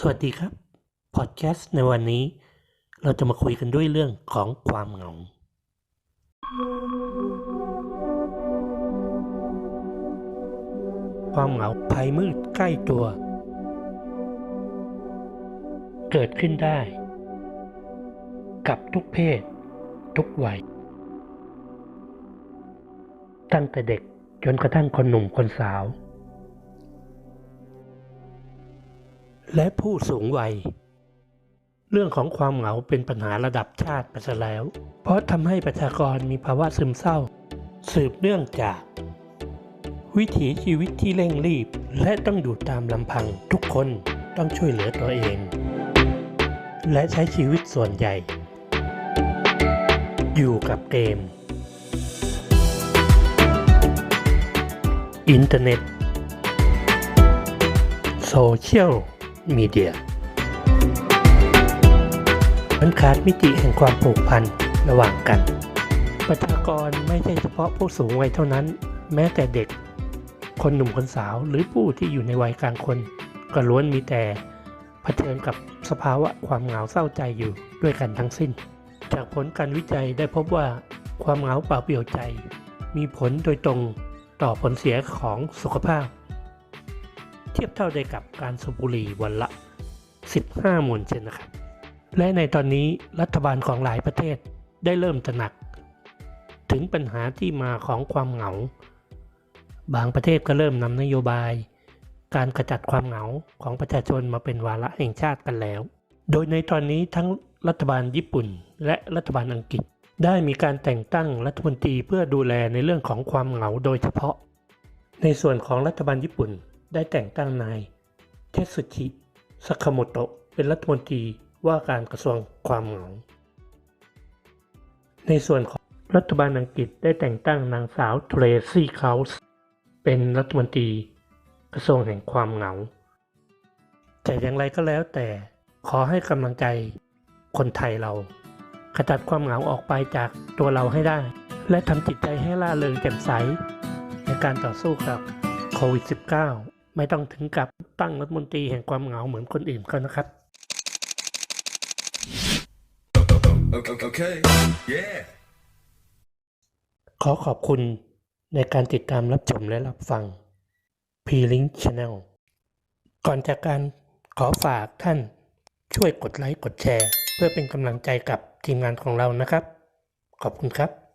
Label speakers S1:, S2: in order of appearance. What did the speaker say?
S1: สวัสดีครับ พอดแคสต์ในวันนี้ เราจะมาคุยกันด้วยเรื่องของความเหงา ความเหงาภัยมืดใกล้ตัว เกิดขึ้นได้ กับทุกเพศ ทุกวัย ตั้งแต่เด็กจนกระทั่งคนหนุ่มคนสาว และผู้สูงวัย เรื่องของความเหงาเป็นปัญหาระดับชาติไปซะแล้ว เพราะทำให้ประชากรมีภาวะซึมเศร้า สืบเนื่องจาก วิถีชีวิตที่เร่งรีบ และต้องอยู่ตามลำพังทุกคนต้องช่วยเหลือตัวเอง และใช้ชีวิตส่วนใหญ่ อยู่กับเกม อินเทอร์เน็ตโซเชียล มีเดียมันขาดมิติแห่งความผูกพันระหว่างกัน ประชากรไม่ใช่เฉพาะผู้สูงวัยเท่านั้น แม้แต่เด็ก คนหนุ่มคนสาวหรือผู้ที่อยู่ในวัยกลางคน ก็ล้วนมีแต่เผชิญกับสภาวะความเหงาเศร้าใจอยู่ด้วยกันทั้งสิ้น จากผลการวิจัยได้พบว่าความเหงาเปล่าเปลี่ยวใจ มีผลโดยตรงต่อผลเสียของสุขภาพ ทียบเท่าได้กับการสูบบุหรี่วันละ 15 มวนเช่นนะครับ และในตอนนี้รัฐบาลของหลายประเทศได้เริ่มตระหนัก ถึงปัญหาที่มาของความเหงา บางประเทศก็เริ่มนำนโยบาย การกระจัดความเหงาของประชาชนมาเป็นวาระแห่งชาติกันแล้ว โดยในตอนนี้ทั้งรัฐบาลญี่ปุ่น และรัฐบาลอังกฤษ ได้มีการแต่งตั้งรัฐมนตรีเพื่อดูแลในเรื่องของความเหงาโดยเฉพาะ ในส่วนของรัฐบาลญี่ปุ่น ได้แต่งตั้งนาย เทสุชิสคาโมโตะเป็นรัฐมนตรีว่าการกระทรวงความเหงา ในส่วนของรัฐบาลอังกฤษได้แต่งตั้งนางสาวเทรซี่เคาส์เป็นรัฐมนตรีกระทรวงแห่งความเหงา แต่อย่างไรก็แล้วแต่ขอให้กำลังใจคนไทยเรา ขจัดความเหงาออกไปจากตัวเราให้ได้ และทำจิตใจให้ล่าเริงแจ่มใส ในการต่อสู้กับโควิด -19 ไม่ต้องถึงกับตั้งรัฐมนตรีแห่งความเหงาเหมือนคนอื่นเขานะครับ
S2: Okay, okay. Yeah.
S1: ขอขอบคุณในการติดตามรับชมและรับฟัง P-Link Channel ก่อนจากการขอฝากท่านช่วยกดไลค์กดแชร์ เพื่อเป็นกำลังใจกับทีมงานของเรานะครับ ขอบคุณครับ